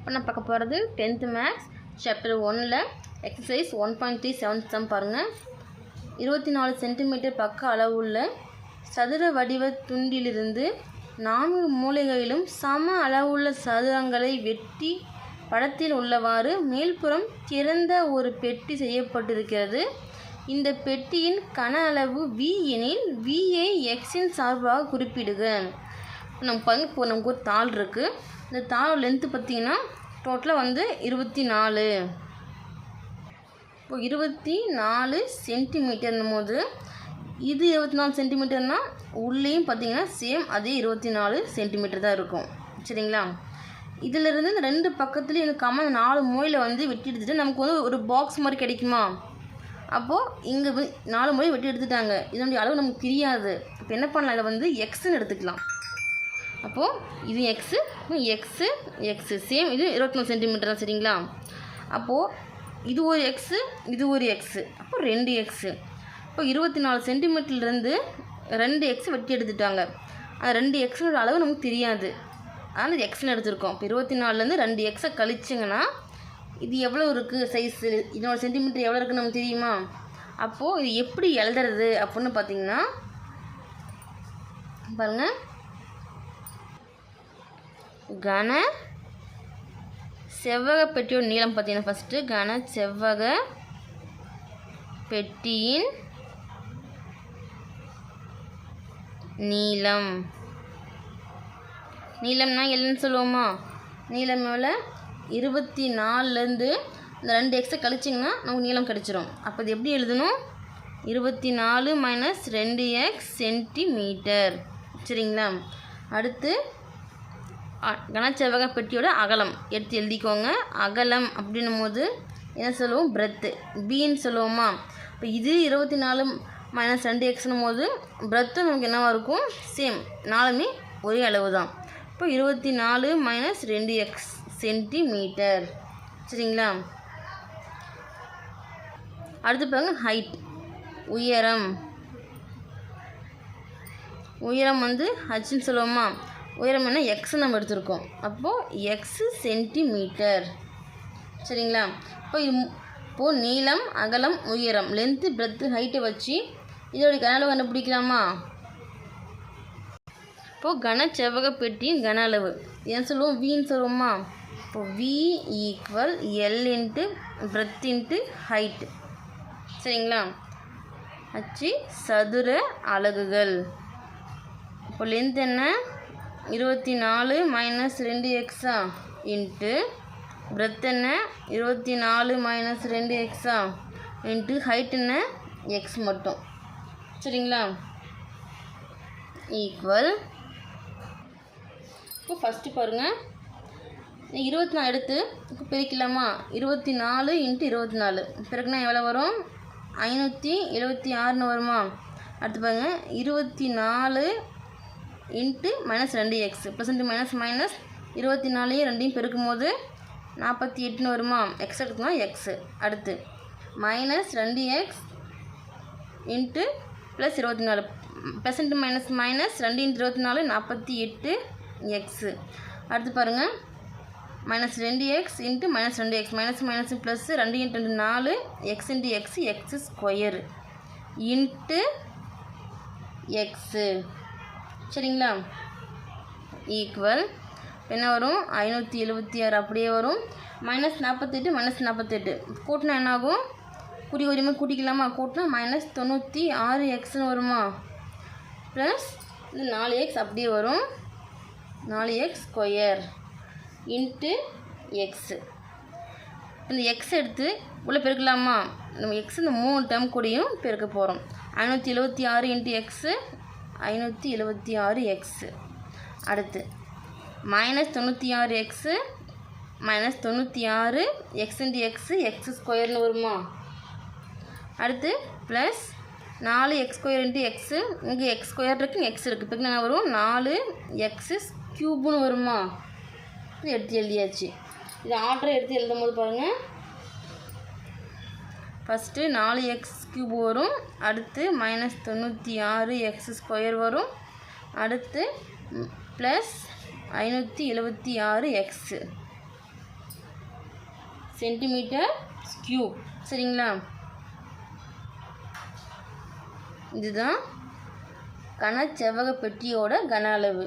இப்போ நான் பார்க்க போகிறது டென்த்து மேக்ஸ் சாப்டர் ஒனில் exercise one point three seven sum பாருங்கள் இருபத்தி நாலு சென்டிமீட்டர் பக்க அளவுள்ள சதுர வடிவ துண்டிலிருந்து நான்கு மூலைகளிலும் சம அளவுள்ள சதுரங்களை வெட்டி படத்தில் உள்ளவாறு மேல்புறம் திறந்த ஒரு பெட்டி செய்யப்பட்டிருக்கிறது. இந்த பெட்டியின் கன அளவு வி எனில் வியை எக்ஸின் சார்பாக குறிப்பிடுக. நம்ம பங்கு இப்போ நமக்கு ஒரு தாள் இருக்குது இந்த தாள் லென்த்து பார்த்தீங்கன்னா டோட்டலாக வந்து இருபத்தி நாலு. இப்போ இருபத்தி நாலு சென்டிமீட்டர்னும் போது இது இருபத்தி நாலு சென்டிமீட்டர்னால் உள்ளேயும் பார்த்தீங்கன்னா சேம் அதே இருபத்தி நாலு சென்டிமீட்டர் தான் இருக்கும். சரிங்களா? இதிலிருந்து இந்த ரெண்டு பக்கத்துலேயும் எனக்கு கம்மன் நாலு மொழியில் வந்து வெட்டி எடுத்துகிட்டு நமக்கு வந்து ஒரு பாக்ஸ் மாதிரி கிடைக்குமா? அப்போது இங்கே நாலு மொழி வெட்டி எடுத்துட்டாங்க. இதனுடைய அளவு நமக்கு தெரியாது. இப்போ என்ன பண்ணலாம்? இதை வந்து எக்ஸ்ன்னு எடுத்துக்கலாம். அப்போது இது எக்ஸு எக்ஸு எக்ஸு சேம் இது இருபத்தி நாலு சென்டிமீட்டர் தான் சரிங்களா? அப்போது இது ஒரு எக்ஸு இது ஒரு எக்ஸு அப்போ ரெண்டு எக்ஸு இப்போ இருபத்தி நாலு சென்டிமீட்டர்லேருந்து ரெண்டு எக்ஸ் வெட்டி எடுத்துட்டாங்க. அந்த ரெண்டு எக்ஸோட அளவு நமக்கு தெரியாது. அதனால் எக்ஸ்னு எடுத்திருக்கோம். இப்போ இருபத்தி நாலுலேருந்து ரெண்டு எக்ஸை கழிச்சிங்கன்னா இது எவ்வளோ இருக்குது சைஸு இதனோட சென்டிமீட்டர் எவ்வளோ இருக்குன்னு நமக்கு தெரியுமா? அப்போது இது எப்படி எழுதுறது அப்படின்னு பார்த்தீங்கன்னா பாருங்கள் கன செவ்வக பெட்டியோட நீளம் பார்த்தீங்கன்னா ஃபஸ்ட்டு கன செவ்வக பெட்டியின் நீளம். நீளம்னா என்னன்னு சொல்லுவோமா? நீளம் எவ்வளோ இருபத்தி நாலுலேருந்து இந்த ரெண்டு எக்ஸை கழிச்சிங்கன்னா நமக்கு நீளம் கிடச்சிரும். அப்போ இது எப்படி எழுதணும்? இருபத்தி நாலு மைனஸ் ரெண்டு எக்ஸ் சென்டிமீட்டர் சரிங்களா? அடுத்து கனச்செவ்வக பெட்டியோட அகலம். எடுத்து எழுதிக்கோங்க. அகலம் அப்படின்னும் போது என்ன சொல்லுவோம்? பிரெத்து பின்னு சொல்லுவோமா? இப்போ இது இருபத்தி நாலு மைனஸ் ரெண்டு எக்ஸ்னும் போது பிரெத்தும் நமக்கு என்னவாக இருக்கும்? சேம் நாலுமே ஒரே அளவு தான் இப்போ இருபத்தி நாலு மைனஸ் ரெண்டு எக்ஸ் சென்டிமீட்டர் சரிங்களா? அடுத்து பாருங்க ஹைட் உயரம். உயரம் வந்து ஹச்சுன்னு சொல்லுவோமா? உயரம் என்ன எக்ஸ் நம்ம எடுத்திருக்கோம். அப்போது எக்ஸ் சென்டிமீட்டர் சரிங்களா? இப்போ இப்போது நீளம் அகலம் உயரம் லென்த்து பிரெத்து ஹைட்டை வச்சு இதோடைய கன அளவு கண்டுபிடிக்கலாமா? இப்போது கன செவ்வக பெட்டியின் கன அளவு. என்ன சொல்லுவோம்? வின்னு சொல்லுவோமா இப்போ V equal L into breadth into height சரிங்களா? அச்சு சதுர அலகுகள். இப்போ லென்த் என்ன? இருபத்தி நாலு மைனஸ் ரெண்டு எக்ஸா இன்ட்டு பிரெத் என்ன? இருபத்தி நாலு மைனஸ் ரெண்டு எக்ஸா இன்ட்டு ஹைட் என்ன? எக்ஸ் மட்டும். சரிங்களா? ஈக்குவல் இப்போ ஃபஸ்ட்டு பாருங்கள் இருபத்தி நாலு எடுத்து இப்போ பிரிக்கலாமா? இருபத்தி நாலு இன்ட்டு இருபத்தி நாலு பிறகுனா எவ்வளோ வரும்? ஐநூற்றி எழுபத்தி ஆறுன்னு வருமா? அடுத்து பாருங்கள் இருபத்தி நாலு இன்ட்டு மைனஸ் ரெண்டு x plus into minus minus இருபத்தி நாலையும் ரெண்டையும் பெருக்கும் போது நாற்பத்தி எட்டுன்னு வருமா? எக்ஸ் எடுத்துனா எக்ஸு அடுத்து மைனஸ் ரெண்டு எக்ஸ் இன்ட்டு ப்ளஸ் இருபத்தி நாலு ப்ளஸ் இன்ட்டு மைனஸ் மைனஸ் ரெண்டு இன்ட்டு இருபத்தி நாலு நாற்பத்தி எட்டு எக்ஸு அடுத்து பாருங்கள் மைனஸ் ரெண்டு எக்ஸ் இன்ட்டு மைனஸ் ரெண்டு எக்ஸ் மைனஸ் மைனஸ் ப்ளஸ் ரெண்டு இன்ட்டு ரெண்டு நாலு X into X X square into X சரிங்களா? ஈக்குவல் என்ன வரும்? ஐநூற்றி எழுபத்தி ஆறு அப்படியே வரும். மைனஸ் நாற்பத்தெட்டு மைனஸ் நாற்பத்தெட்டு. கூட்டினா என்னாகும்? குடி குறி உரிமை கூட்டிக்கலாமா? கூட்டினா மைனஸ் தொண்ணூற்றி ஆறு எக்ஸ்னு வருமா? ப்ளஸ் இந்த நாலு எக்ஸ் அப்படியே வரும். நாலு எக்ஸ் ஸ்கொயர் இன்ட்டு எக்ஸு இந்த எக்ஸ் எடுத்து உள்ளே பெருக்கலாமா? நம்ம எக்ஸ் இந்த மூணு டேர்ம் கூடயும் பெருக்க போகிறோம் ஐநூற்றி எழுபத்தி ஆறு இன்ட்டு எக்ஸு ஐநூற்றி எழுபத்தி ஆறு எக்ஸு அடுத்து மைனஸ் தொண்ணூற்றி ஆறு எக்ஸு மைனஸ் தொண்ணூற்றி ஆறு எக்ஸ் இன்ட்டு எக்ஸு எக்ஸ் ஸ்கொயர்னு வருமா? அடுத்து ப்ளஸ் நாலு எக்ஸ் ஸ்கொயர் இன்ட்டு எக்ஸு இங்கே எக்ஸ் ஸ்கொயர் இருக்குது எக்ஸ் இருக்குது இப்போ என்ன வரும்? நாலு எக்ஸு க்யூப்னு வருமா? இது எடுத்து எழுதியாச்சு. இது ஆர்டரை எடுத்து எழுதும் போது பாருங்கள் ஃபஸ்ட்டு நாலு எக்ஸ் கியூப் வரும். அடுத்து மைனஸ் தொண்ணூற்றி ஆறு எக்ஸ் ஸ்கொயர் வரும். அடுத்து ப்ளஸ் ஐநூற்றி எழுபத்தி ஆறு எக்ஸு சென்டிமீட்டர் ஸ்கியூப் சரிங்களா? இதுதான் கனச்செவ்வக பெட்டியோட கன அளவு.